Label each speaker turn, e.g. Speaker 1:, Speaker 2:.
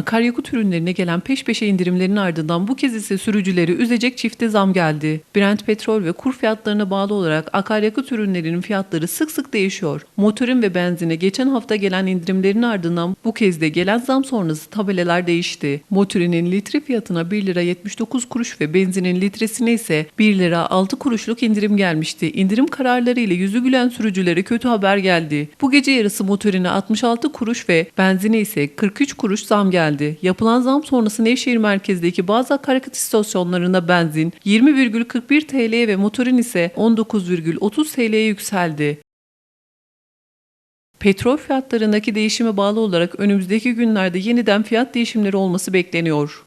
Speaker 1: Akaryakıt ürünlerine gelen peş peşe indirimlerin ardından bu kez ise sürücüleri üzecek çifte zam geldi. Brent petrol ve kur fiyatlarına bağlı olarak akaryakıt ürünlerinin fiyatları sık sık değişiyor. Motorin ve benzine geçen hafta gelen indirimlerin ardından bu kez de gelen zam sonrası tabelalar değişti. Motorinin litre fiyatına 1 lira 79 kuruş ve benzinin litresine ise 1 lira 6 kuruşluk indirim gelmişti. İndirim kararları ile yüzü gülen sürücülere kötü haber geldi. Bu gece yarısı motorine 66 kuruş ve benzine ise 43 kuruş zam geldi. Yapılan zam sonrası Nevşehir merkezdeki bazı akaryakıt istasyonlarında benzin 20,41 TL'ye ve motorin ise 19,30 TL'ye yükseldi. Petrol fiyatlarındaki değişime bağlı olarak önümüzdeki günlerde yeniden fiyat değişimleri olması bekleniyor.